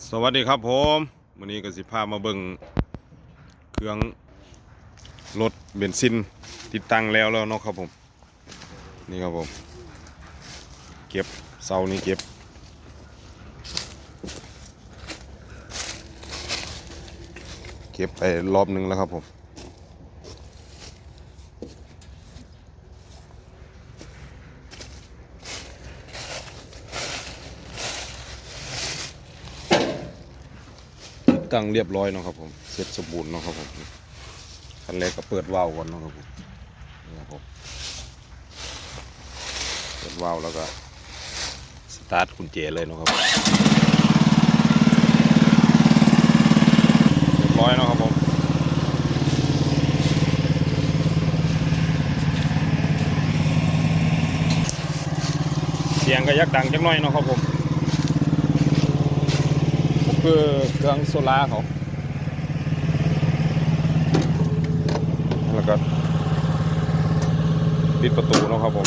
สวัสดีครับผมวันนี้ก็สิพามาเบิ่งเครื่องรถเบนซินติดตั้งแล้วแล้วเนาะครับผม นี่ครับผม เก็บเสานี่เก็บ เก็บไปรอบหนึงแล้วครับผม ตั้งเรียบร้อยเนาะครับผม เสร็จสมบูรณ์เนาะครับผมขั้นแรกก็เปิดวาล์วก่อนเนาะครับผมนี่ครับผมเปิดวาล์วแล้วก็สตาร์ทกุญแจเลยเนาะครับเรียบร้อยเนาะครับผมเสียงก็ยักดังจักหน่อยเนาะครับผม คือเครื่องโซล่าร์เขา แล้วก็ปิดประตูนะครับผม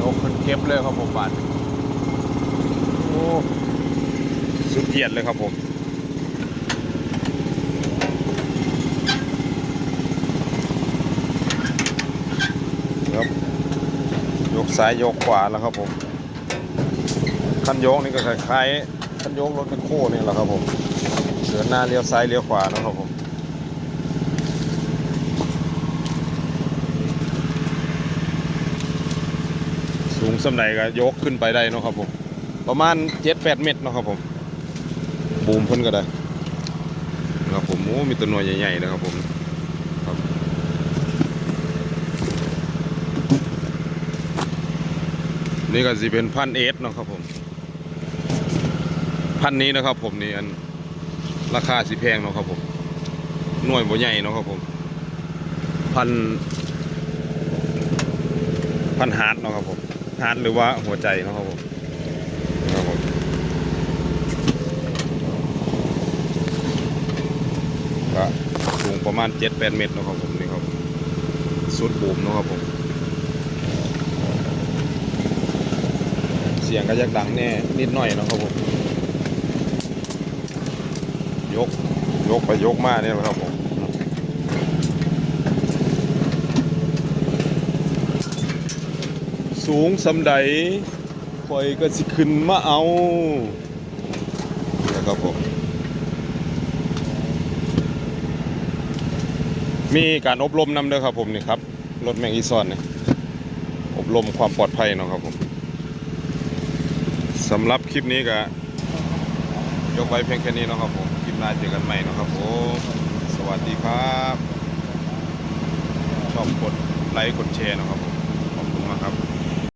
ยกขึ้นเก็บเลยครับผมบาดโอ้สุดเกียดเลยครับผมครับยกซ้ายยกขวาแล้วครับผม คันโยกนี่ก็คล้ายๆคันโยกรถแมคโครนี่แหละครับผมเดินหน้าเลี้ยวซ้ายเลี้ยวขวานะครับผมสูงสำไหนก็ยกขึ้นไปได้นะครับผม ประมาณ7-8เมตรนะครับผมบูมพิ่นก็ได้นะครับผมโอ้มีตัวหน่วยใหญ่ๆนะครับผมครับนี่ก็สิเป็นพันเอสเนาะครับผม พันนี้นะครับผมนี่อันราคาสิแพงเนาะครับผมหน่วยบ่ใหญ่เนาะครับผมพันพันฮาร์ดเนาะครับผมฮาร์ดหรือว่าหัวใจเนาะครับผมครับผมก็สูงประมาณ7-8เมตรเนาะครับผมนี่ครับสุดบูมเนาะครับผม เสียงก็ยักดังแน่นิดหน่อยเนาะครับผม ยก ยกไปยกมาเนี่ยแหละครับผมสูงสำใดคอยก็สิขึ้นมาเอานะครับผมมีการอบรมนำเด้อครับผมนี่ครับรถแมงอีซอนเนี่ยอบรมความปลอดภัยเนาะครับผมสำหรับคลิปนี้ก็ยกไว้เพียงแค่นี้นะครับผม หน้าเจอกันใหม่นะครับผมสวัสดีครับ ชอบกดไลค์กดแชร์นะครับผม